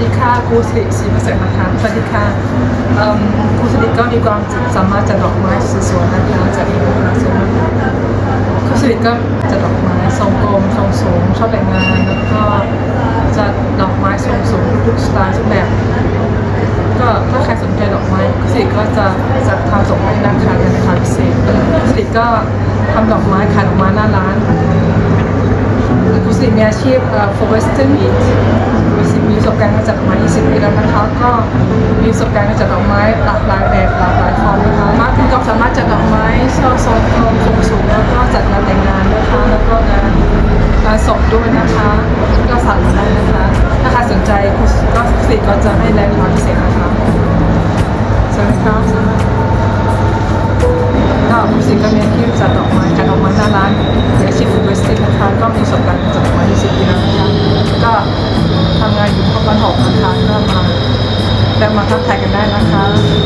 ดีค่ะครูสิริศรีประเสริฐนะคะสวัสดีค่ะครูสิริก็มีความสามารถจัดดอกไม้สวยๆนะคะจัดเองนะคะสวยครูสิริก็จัดดอกไม้ทรงกลมทรงสูงชอบแต่งงานแล้วก็จัดดอกไม้ทรงสูงทุกสไตล์ทุกแบบก็ถ้าใครสนใจดอกไม้ครูสิริก็จะจะทำส่งให้นะคะในราคาพิเศษครูสิริก็ทำดอกไม้ขายดอกไม้หน้าร้านคุณสิริมีอาชีพเมีประสบการณ์มาจากดอกไม้หลากหลายแบบหลากหลายฟอร์มนะคะมากคุณก็สามารถจัดดอกไม้ช่อทรงกลมสูงสูงแล้วก็จัดงานแต่งงานนะคะแล้วก็งานงานศพด้วยนะคะก็สั่งได้นะคะถ้าใครสนใจคุณก็สิก็จะให้แรงความพิเศษนะคะสวัสดีครับสวัสดีครับก็คุณสิงห์ก็มีอาชีพจัดดอกไม้จัดดอกไม้หน้าร้านมีอาชีพฟูเวสติกนะคะก็มีประสบการณ์จัดดอกไม้20ปีแล้วนะคะก็ทำงานอยู่ครบวันหกนะคะก็มา แต่มาทักทายกันได้นะคะ